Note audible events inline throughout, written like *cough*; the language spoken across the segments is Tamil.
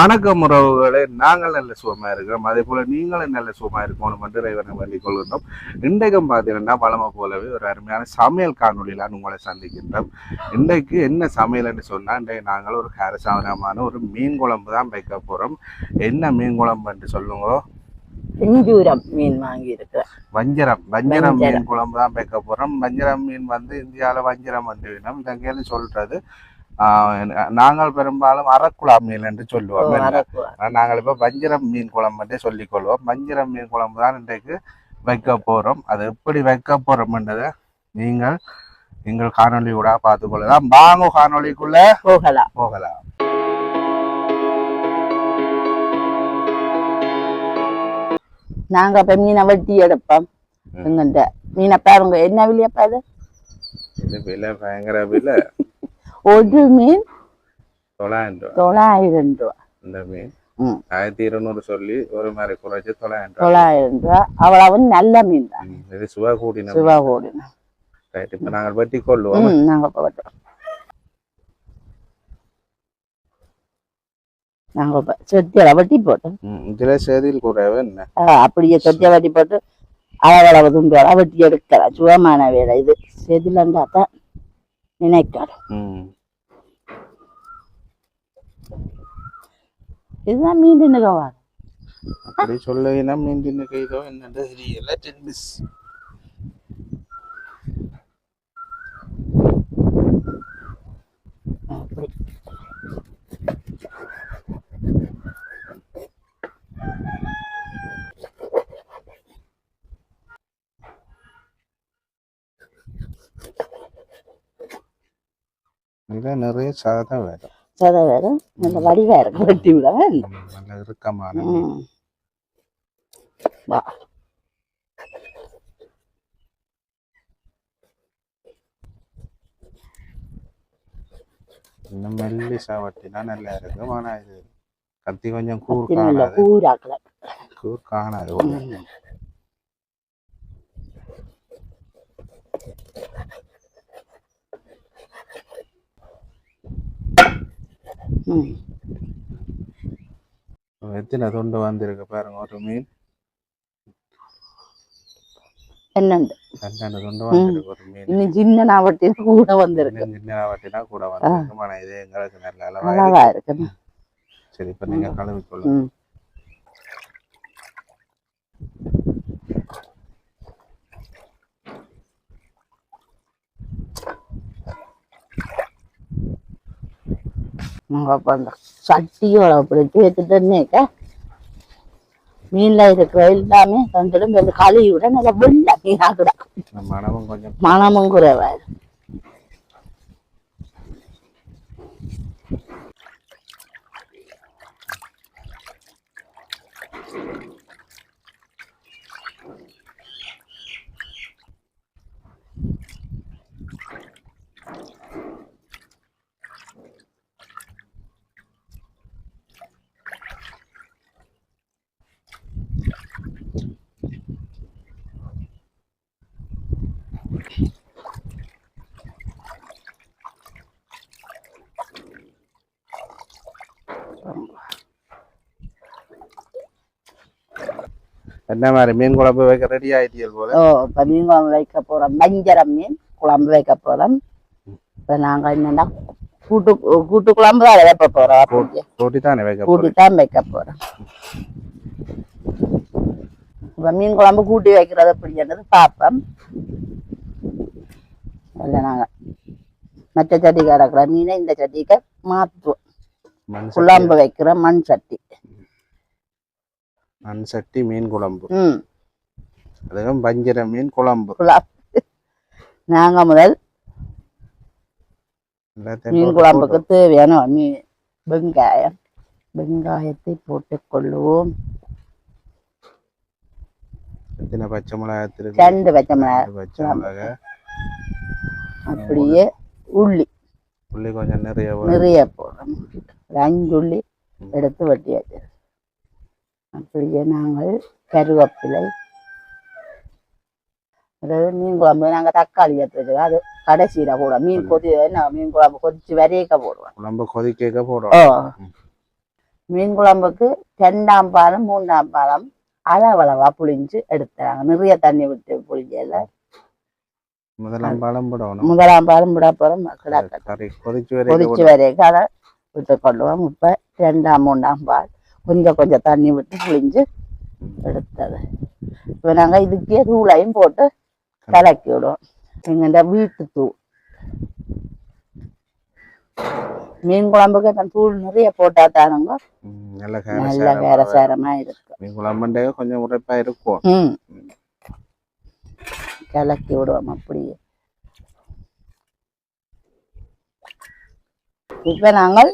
வணக்கம் உறவுகளே நாங்கள் நல்ல சுகமா இருக்கிறோம். அதே போல நீங்களும் நல்ல சுகமா இருக்கணும் என்று இறைவனை வேண்டிக் கொள்கின்றோம். இன்றைக்கும் பார்த்தீங்கன்னா பழமை போலவே ஒரு அருமையான சமையல் காணொலியிலான் உங்களை சந்திக்கின்றோம். இன்றைக்கு என்ன சமையல்னு சொன்னா இன்றைக்கு நாங்கள் ஒரு கரசாமரமான ஒரு மீன் குழம்பு தான் வைக்க போறோம். என்ன மீன் குழம்பு என்று சொல்லுங்க? செஞ்சூரம் மீன் வாங்கி இருக்கிறேன். வஞ்சரம் வஞ்சரம். மீன் குழம்பு தான் வைக்க போறோம். வஞ்சரம் மீன் வந்து இந்தியாவில் வஞ்சரம் என்று வேணும் சொல்றது. ஆஹ் நாங்கள் பெரும்பாலும் அரக்குழா மீன் என்று சொல்லுவோம். நாங்கள் இப்போ வஞ்சிரம் மீன் குழம்புன்றே சொல்லிக் கொள்வோம் வஞ்சிரம் மீன் குழம்பு தான் இன்றைக்கு வைக்க போறோம். அது எப்படி வைக்க போறோம்ன்றதை நீங்கள் எங்கள் காணொளி கூட பார்த்து கொள்ளலாம். வாங்க காணொளிக்குள்ள போகலாம். போகலாம். நாங்க அப்ப மீனை வெட்டி எடுப்போம். எங்கிட்ட மீனை பாருங்க என்ன விலையப்பா இது விலை பயங்கர விலை. ஒரு மீன் தொள்ளாயிரம் ரூபா தொள்ளாயிரம் ரூபா இந்த மீன். ஆயிரத்தி இருநூறு சொல்லி ஒரு மாதிரி குறைச்சி தொள்ளாயிரம் ரூபா தொள்ளாயிரம் ரூபா அவ்வளவு நல்ல மீன் தான் இது சுவா கூடின சிவா கோடி ரைட் இப்போ நாங்கள் வெட்டி கொள்ளுவோம் ம் நாங்க இப்ப வெட்டுறோம் நாங்க இப்ப சொத்தியில வெட்டி போட்டோம் இதுல செதில் என்ன ஆ, அப்படியே சொத்திய வெட்டி போட்டு அளவளவு துண்டு வெட்டி எடுக்கலாம் சுகமான வேலை இது செதிலண்டா தான் ம். இதுதான் மீன் நிகவா அப்படி மீன் தின்னு கைதோ என்னன்னு தெரியல. டென் மிஸ் அப்படி இதில் நிறைய சாதம் வேணும் சதை வேற நல்ல வடிவா இருக்கு வெட்டி விட நல்ல இறுக்கமான. வா. இன்னும் மெல்லிசா வட்டினா நல்லா இருக்கும். ஆனா இது கத்தி கொஞ்சம் கூர் காணாது. கூர் காணாது. எத்தனை துண்டு வந்திருக்கு பாருங்க ஒரு மீன். என்னண்டு ரெண்டு துண்டு வந்திருக்கு ஒரு மீன். இன்னும் சின்ன நாவட்டி கூட வந்திருக்கு. சின்ன கூட வந்திருக்கு ஆனா இது எங்களுக்கு நல்ல அளவா அழகா இருக்கு. இருக்கு. சரி இப்ப நீங்க கழுவி கொள்ளுங்க ம் நாங்க அப்ப அந்த சட்டியோட அப்படி சேர்த்துட்டேன்னேக்க மீன்ல இருக்கிற எல்லாமே வந்துடும் இந்த கழுவி விட நல்லா வெள்ள மீனாக்குடா மனமும் கொஞ்சம் என்ன மாதிரி மீன் குழம்பு வைக்க ரெடி ஆயிட்டீங்க போல ஓ இப்ப மீன் குழம்பு வைக்க போறோம் வஞ்சரம் மீன் குழம்பு வைக்க போறோம் இப்ப நாங்க என்னன்னா கூட்டு கூட்டு குழம்பு தான் வைக்க அப்படியே போட்டி தானே வைக்க கூட்டி தான் வைக்க போறோம் இப்ப மீன் குழம்பு கூட்டி வைக்கிறது எப்படின்றது பார்ப்போம் இல்லை நாங்க மற்ற சட்டி கிடக்குற மீனை இந்த சட்டிக்கு மாற்றுவோம் குழம்பு வைக்கிற மண் சட்டி மண் சட்டி மீன் குழம்பு. அதுவும் வஞ்சிர மீன் குழம்பு. நாங்க முதல் மீன் குழம்புக்கு தேவையான மீன் வெங்காயம். வெங்காயத்தை போட்டுக் கொள்ளுவோம் எத்தனை பச்சை மிளகாய் ரெண்டு பச்சை மிளகாய் பச்சை மிளகாய் அப்படியே உள்ளி. புள்ளி கொஞ்சம் நிறைய. நிறைய போடுறோம் ஒரு அஞ்சு உள்ளி எடுத்து வெட்டியாச்சு அப்படியே நாங்கள் கருவேப்பிலை அதாவது மீன் குழம்பு நாங்கள் தக்காளி எடுத்து வச்சுக்கோம் அது கடைசியில போடுவோம். மீன் கொதி என்ன மீன் குழம்பு கொதிச்சு வரையக்க போடுவோம். குழம்பு கொதிக்க ஓ போடுறோம் மீன் குழம்புக்கு ரெண்டாம் பாலம் மூன்றாம் பாலம் அளவளவா புளிஞ்சு எடுத்துறாங்க. நிறைய தண்ணி விட்டு புளிஞ்சல முதலாம் பாலம் போடணும். முதலாம் பாலம் விட போறோம். கொதிச்சு வரைக்கும் அதை விட்டு கொள்ளுவோம் இப்ப ரெண்டாம் மூன்றாம் பால். கொஞ்சம் கொஞ்சம் தண்ணி விட்டு புளிஞ்சு எடுத்தது. இப்போ நாங்க இதுக்கே தூளையும் போட்டு கலக்கி விடுவோம். எங்கள்ட வீட்டு தூள். மீன் குழம்புக்கு அந்த தூள் நிறைய போட்டா தானுங்க. நல்ல கேரசாரம் இருக்கும். மீன் குழம்புண்டே கொஞ்சம் உரைப்பா இருக்கும். ம். கலக்கி விடுவோம் அப்படியே. இப்ப நாங்கள்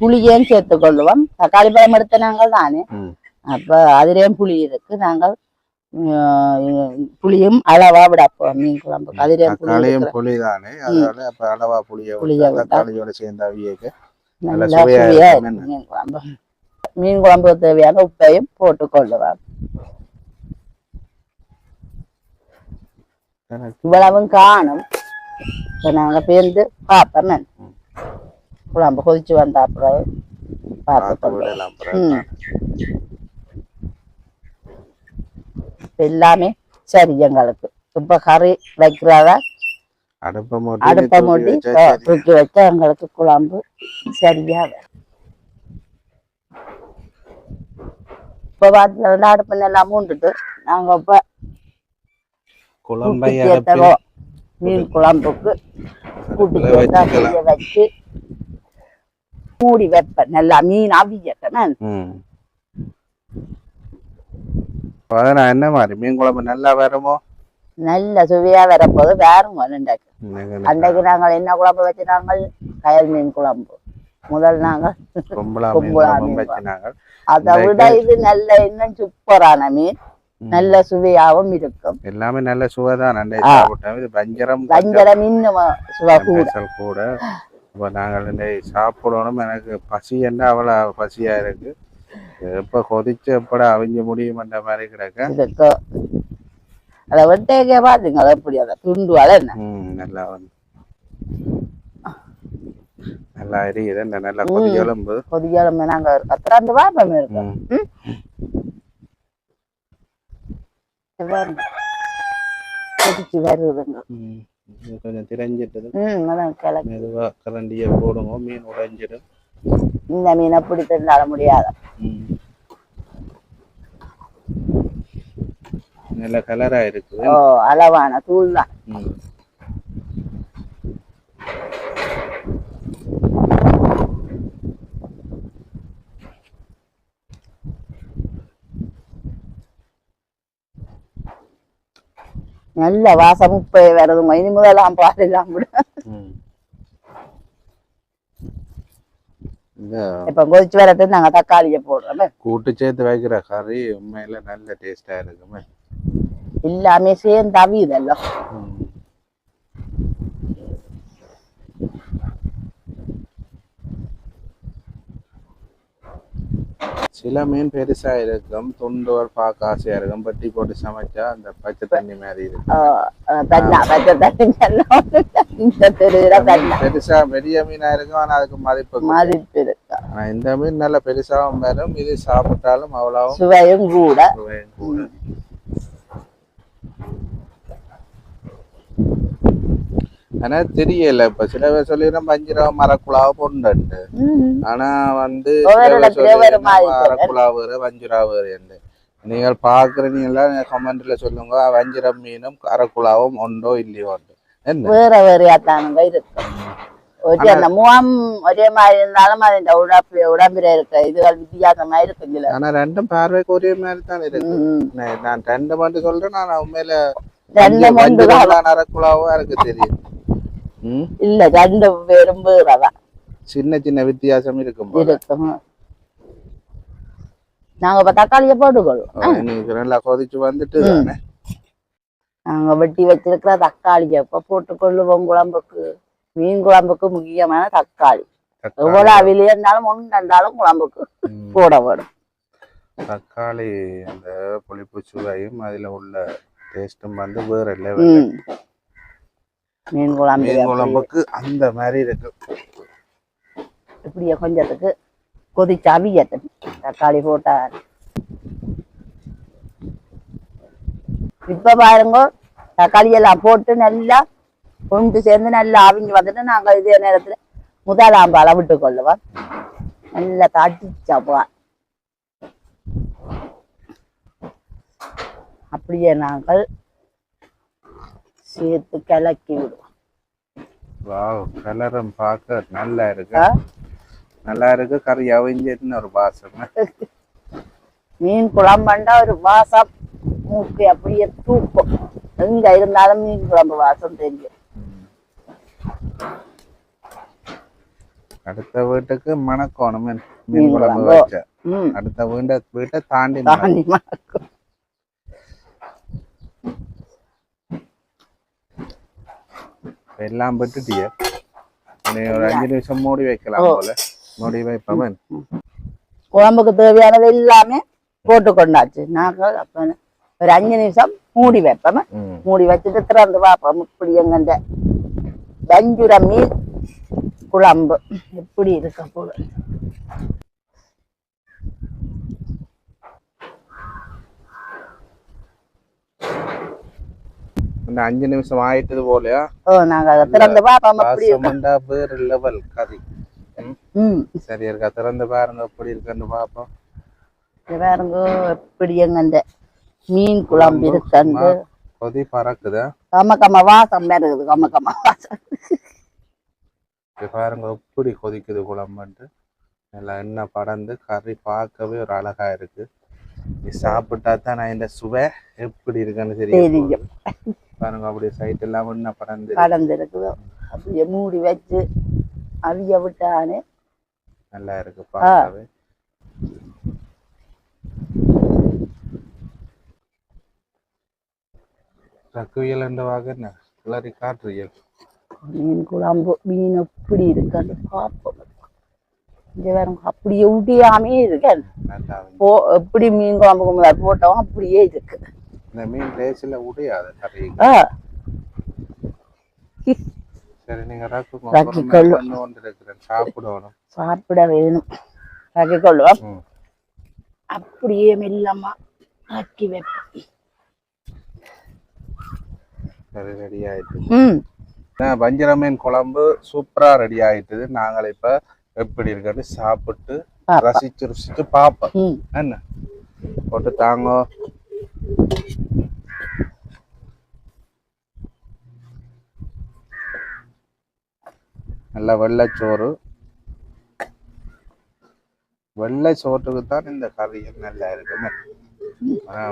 புளியையும் சேர்த்து கொள்ளுவோம் தக்காளி பழம் எடுத்த நாங்கள் தானே. அப்ப அதிலேயும் புளி இருக்கு நாங்கள் புளியும் அளவா விடப்போம் மீன் குழம்புக்கு அதிலேயும் தக்காளியும் புளி தானே அதனால அப்ப அளவா புளிய புளிய. தக்காளியோட சேர்ந்து அவியக்கு நல்ல சுவையா மீன் குழம்பு மீன் குழம்புக்கு தேவையான உப்பையும் போட்டு கொள்ளுவோம் இவ்வளவும் காணும் இப்ப நாங்க பேருந்து பார்ப்போம். குழம்பு கொதிச்சு வந்த அப்புறம் பார்த்து. ம். எல்லாமே சரி எங்களுக்கு இப்ப கறி வைக்கிறதா அடுப்பை மூட்டி தூக்கி வச்சா எங்களுக்கு குழம்பு சரியா. இப்ப பாத்தீங்கன்னா அடுப்பு நல்லா மூண்டுட்டு நாங்க இப்ப குழம்பை மீன் குழம்புக்கு கூட்டு வச்சு மூடி வைப்பேன் நல்லா மீன் அவியட்டேன் ம். அப்ப நான் என்ன மாதிரி? மீன் குழம்பு நல்லா வருமோ நல்ல சுவையா வரப்போது நீங்க அன்றைக்கு நாங்கள் என்ன குழம்பு வச்சினாங்க கயல் மீன் குழம்பு. முதல் நாங்கள் கும்பலா மீன் அதை விட இது நல்ல இன்னும் சூப்பரான மீன். நல்ல சுவையாவும் இருக்கும். எல்லாமே நல்ல சுவை தான் நன்றி ஆ. சாப்பிட்டோம். இது வஞ்சரம் வஞ்சரம் இன்னும் சுவை கூட. இப்போ நாங்கள் இந்த சாப்பிடணும். எனக்கு பசி என்ன? அவ்வளோ பசியா இருக்கு. எப்போ கொதிச்சு எப்பட அவிஞ்சு முடியுமன்ற மாதிரி கிடக்க. அதை வெட்டைக்கே பாத்துங்க எப்படி அதை துண்டு வள நல்லா வந்து. நல்லா எரியுது இந்த நல்லா கொதி எலும்பு. கொதிக்காலமே நாங்க கத்திராந்து பாப்பமே இருக்கோம். கொதிச்சு வருதுங்க. கொஞ்சம் கிளம்பி மெதுவா கரண்டியை போடுங்க மீன் உடைஞ்சிடும் இந்த மீனை பிடித்திருந்தால முடியாத. நல்ல கலரா இருக்குது ஓ அளவான தூள் தான் நல்ல வாசம் இப்ப வருதுங்க இனி முதலாம் பாடலாம் கூட. இப்ப கொதிச்சு வரது நாங்க தக்காளியை போடுறோம். கூட்டு சேர்த்து வைக்கிற கறி உண்மையில நல்ல டேஸ்டா இருக்குமே. எல்லாமே சேர்ந்து அவியுதெல்லாம் சில மீன் பெருசா இருக்கும் துண்டுகள் பார்க்க ஆசையா இருக்கும் பட்டி போட்டு சமைச்சா அந்த பச்சை தண்ணி மாதிரி இருக்கும். பெருசா பெரிய மீனா இருக்கும் ஆனா அதுக்கு மதிப்பு. மதிப்பு இருக்கு? ஆனா இந்த மீன் நல்ல பெருசாவும் வரும் இது சாப்பிட்டாலும் அவ்வளவும் சுவையும் கூட. சுவையும் கூட. ஆனா தெரியல இப்ப சில பேர் சொல்லிடுறோம் பஞ்சிரவ மரக்குழாவை பொண்டுண்டு ம். ஆனா வந்து. மரக்குழா வேறு வஞ்சிரா வேறு நீங்கள் பாக்குறீங்களா கமெண்ட்ல சொல்லுங்க வஞ்சிரம் மீனும் அரைக்குழாவும் உண்டோ இல்லையோ என்ன வேற வேறையாத்தானுங்க இருக்கு ஒரு அந்த முகம் ஒரே மாதிரி இருந்தாலும் அது உடம்பு உடம்புல இருக்க இதுகள் வித்தியாசமா இருக்குங்கள ஆனா ரெண்டும் பார்வைக்கு ஒரே மாதிரி தான் இருக்கு. நான் ரெண்டு மட்டும் சொல்றேன் நான் உண்மையில ரெண்டு அரைக்குழாவும் எனக்கு தெரியும் இல்ல ரெண்டு பேரும் வேறதான் சின்ன சின்ன வித்தியாசம் இருக்கும். இருக்கும் நாங்க இப்ப தக்காளியை போட்டுக்கொள்வோம் நல்லா கொதிச்சு வந்துட்டு நாங்க வெட்டி வச்சிருக்கிற தக்காளியை இப்ப போட்டுக்கொள்ளுவோம் குழம்புக்கு மீன் குழம்புக்கு முக்கியமான தக்காளி எவ்வளவு அவிலே இருந்தாலும் ஒன்று ரெண்டாலும் குழம்புக்கு. போட வேணும் தக்காளி அந்த புளிப்பு சுவையும் அதுல உள்ள டேஸ்டும் வந்து வேற லெவல் ம். மீன் குழம்பு மீன் குழம்புக்கு அந்த மாதிரி இருக்கு. இப்படியே கொஞ்சத்துக்கு கொதிச்சு அவியட்டும் தக்காளி போட்டா. இப்ப பாருங்க தக்காளி எல்லாம் போட்டு நல்லா கொண்டு சேர்ந்து நல்லா அவிஞ்சு வந்துட்டு நாங்க இதே நேரத்துல முதலாம் பாலை விட்டு கொள்ளுவோம். நல்லா தட்டி சாப்பிடுவோம் அப்படியே நாங்கள் சேர்த்து கிளக்கி விடுவோம். வாவ் கலரும் பார்க்க நல்லா இருக்கு? நல்லா இருக்கு. கறி அவிஞ்சதுன்னு ஒரு வாசம் மீன் குழம்புண்டா ஒரு வாசம் மூக்கு அப்படியே தூக்கும். எங்க இருந்தாலும் மீன் குழம்பு வாசம் தெரியும். அடுத்த வீட்டுக்கு மணக்கோணம். மீன் குழம்பு. வச்ச. அடுத்த வீட்டை வீட்டை தாண்டி. தாண்டி மணக்கும் எல்லாம் நீ ஒரு அஞ்சு நிமிஷம் மூடி வைக்கலாம். போல மூடி வைப்பவன் குழம்புக்கு தேவையானது எல்லாமே போட்டு கொண்டாச்சு நாங்கள் அப்ப ஒரு அஞ்சு நிமிஷம் மூடி வைப்போம் ம். மூடி வச்சுட்டு திறந்து பார்ப்போம் இப்படி எங்கண்ட வஞ்சுர மீன் குழம்பு எப்படி இருக்க போல இந்த அஞ்சு நிமிஷம் ஆயிட்டது போலயா? ஓ நாங்க திறந்து பார்ப்போம் எப்படி இருக்கு? வாசமுண்டா வேறு லெவல் கறி ம். சரி இருக்கா? திறந்து பாருங்க எப்படி இருக்குன்னு பார்ப்போம். இது பாருங்க எப்படி எங்கண்ட? மீன் குழம்பு இருக்கண்டு. கொதி பறக்குதா? கம்ம வாசம் இருக்குது கம்ம கம்ம வாசம். பாருங்க எப்படி கொதிக்குது குழம்புன்ட்டு. நல்லா எண்ணெய் படந்து கறி பார்க்கவே ஒரு அழகா இருக்கு. சாப்பிட்டா தான் நான் இந்த சுவை எப்படி இருக்குன்னு தெரியும். பாருங்க அப்படியே சைட் எல்லாம் எண்ணெய் படந்து கடந்து இருக்குது அப்படியே மூடி வச்சு அவிய விட்டானே. நல்லா இருக்கு பார்க்கவே. ரக்குவியல் என்ற வாக என்ன கிளறி காட்டுறியல் மீன் குழம்பு மீன் எப்படி இருக்குன்னு பார்ப்போம். இங்க பாருங்க அப்படியே ஊட்டியாமே இருக்கு. போ எப்படி மீன் குழம்புக்கு முதல் போட்டோம் அப்படியே இருக்கு. இந்த மீன் லேசில் உடையாது ஆ. சரி நீங்க ரக்கு ரக்கு சாப்பிடணும். சாப்பிட வேணும். ஆக்கி கொள்ளுவோம். அப்படியே மெல்லமா ஆக்கி வைப்போம். சரி ரெடி ஆயிட்டு. ம். வஞ்சிர மீன் குழம்பு சூப்பரா ரெடி ஆயிட்டுது. நாங்கள் இப்ப எப்படி இருக்குன்னு சாப்பிட்டு பாப்போம். ரசிச்சு ருசிச்சு பார்ப்போம் ம். என்ன? போட்டு தாங்கோ. நல்ல வெள்ளைச்சோறு வெள்ளை சோற்றுக்கு தான் இந்த கறிகள் நல்லா இருக்குமே.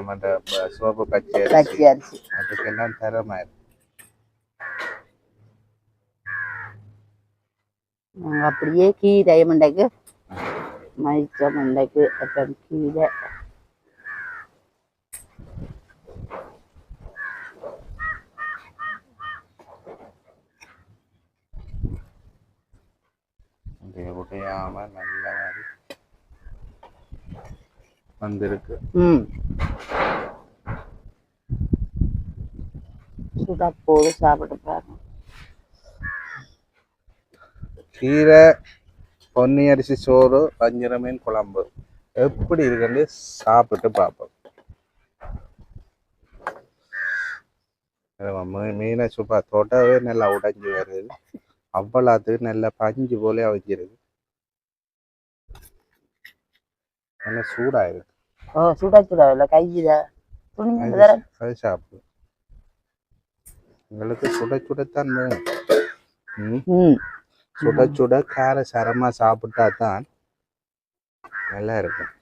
மற்ற ப- சிவப்பு பச்சை அரிசி. அதுக்கெல்லாம் தரமா இருக்கு. அப்படியே கீரை மண்டைக்கு மரிச்ச மண்டைக்கு அப்புறம் கீரை இது உடையாம நல்ல மாதிரி வந்திருக்கு. ம். சுடா போடு சாப்பிட்டு பாருங்க. கீரை பொன்னி அரிசி சோறு வஞ்சிர மீன் குழம்பு. எப்படி இருக்குன்னு சாப்பிட்டு பார்ப்போம். மீனை சுப்பா தொட்டவே நல்லா உடைஞ்சு வருது. அவ்வளோத்துக்கு நல்லா பஞ்சு போல வச்சிருக்கு நல்லா சூடாயிருக்கு. ஓ சுட சுட இல்லை கையில துணிஞ்சு தர அது சாப்பிடு. உங்களுக்கு சுட சுடத்தான் வேணும். சுட சுட கார சரமா சாப்பிட்டா தான் நல்லா இருக்கும்.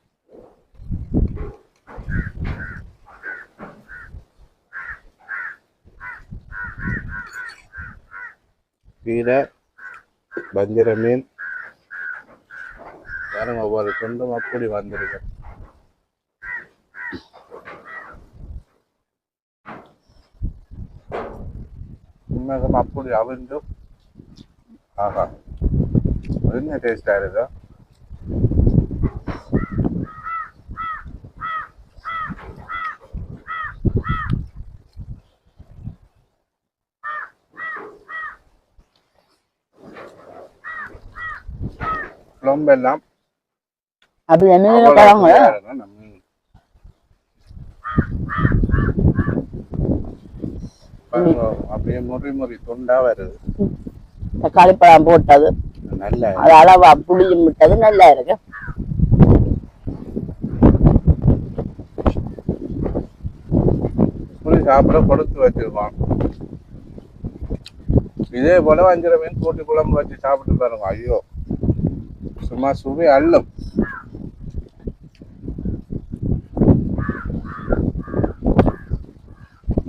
கீரை வஞ்சிர மீன் பாருங்க ஒவ்வொரு துண்டும் அப்படி வந்திருக்கு. உண்மையாக அப்படி அவிஞ்சும் ஆஹா என்ன டேஸ்டா இருக்கா? குழம்பு எல்லாம் அப்படி என்ன கிழங்கு அப்படியே முறி முறி துண்டா வருது. தக்காளி பழம் போட்டது. நல்ல அது அளவா புளியும் விட்டது நல்லா இருக்கு. புளி சாப்பிட கொடுத்து வச்சிருக்கோம். இதே போல வஞ்சிர மீன் கூட்டி குழம்பு வச்சு சாப்பிட்டு பாருங்க. ஐயோ சும்மா சுவை அள்ளும்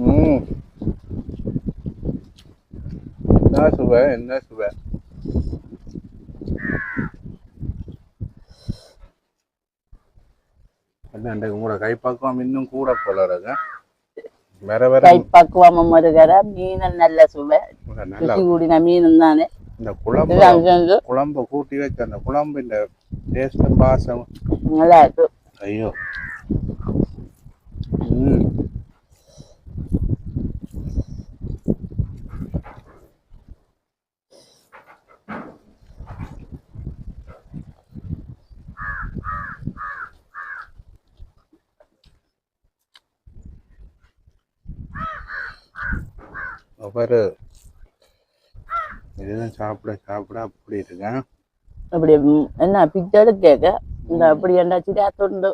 ம் என்ன சுவை? என்ன சுவை? கூட போல இருக்கு வேற வேற கை பக்குவமும் இருக்கிற மீனும் நல்ல சுவை. நல்லா ருசி கூடின மீனும் தானே இந்த குழம்பு குழம்பு கூட்டி வச்ச அந்த குழம்பின் டேஸ்ட் பாசம். நல்லா இருக்கு. ஐயோ. ம். ஒவ்வொரு இதுதான் சாப்பிட சாப்பிட அப்படி இருக்கேன். அப்படி என்ன பிச்சை கேட்க இந்த அப்படி என்ன சிரியா தொண்டு?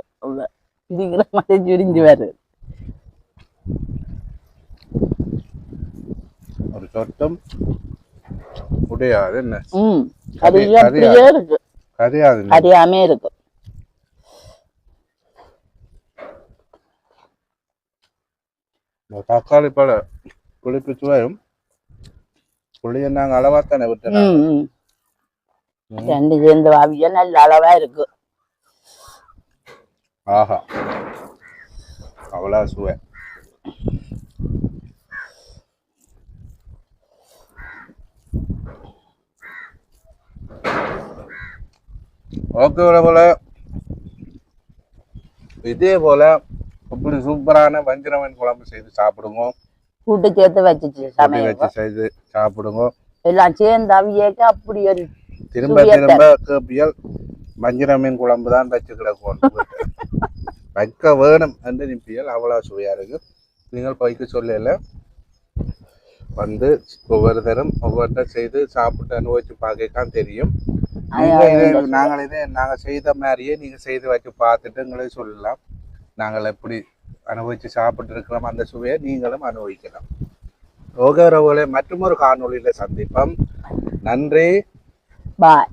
இதுங்கிற மாதிரி சுரிஞ்சு வருது ஒரு சொட்டம். உடையாது என்ன? ம் அது அப்படியே இருக்கு. கரையாது அறியாமே இருக்கு. தக்காளி பழ புளிப்பு சுவையும் புளியை நாங்கள் அளவாக தானே விட்டுறோம் ரெண்டு சேர்ந்து அவிய நல்ல அளவா இருக்கு. ஆஹா. அவ்வளோ சுவை. ஓகே போல இதே போல இப்படி சூப்பரான வஞ்சிரமன் குழம்பு செய்து சாப்பிடுங்க. கூட்டு சேர்த்து வச்சுச்சு சமையல் வச்சு செய்து சாப்பிடுங்க. எல்லாம் சேர்ந்து அவியேக்க அப்படி ஒரு திரும்ப. திரும்ப கேப்பியல் வஞ்சிர மீன் குழம்பு தான் வச்சு கிடக்கும் *laughs* வைக்க வேணும் என்று நிப்பியல் அவ்வளோ சுவையா இருக்கு. நீங்கள் பைக்கு சொல்லல. வந்து ஒவ்வொரு தரம் ஒவ்வொருத்தர் செய்து சாப்பிட்டு அனுபவிச்சு பார்க்கலாம் தெரியும். நாங்கள் இதே நாங்கள் செய்த மாதிரியே நீங்க செய்து வச்சு பார்த்துட்டு எங்களே சொல்லலாம். நாங்கள் எப்படி அனுபவிச்சு சாப்பிட்டு இருக்கிறோம் அந்த சுவையை நீங்களும் அனுபவிக்கலாம். ஓகே ரவுகளே மற்றும் ஒரு சந்திப்போம். நன்றி. பாய்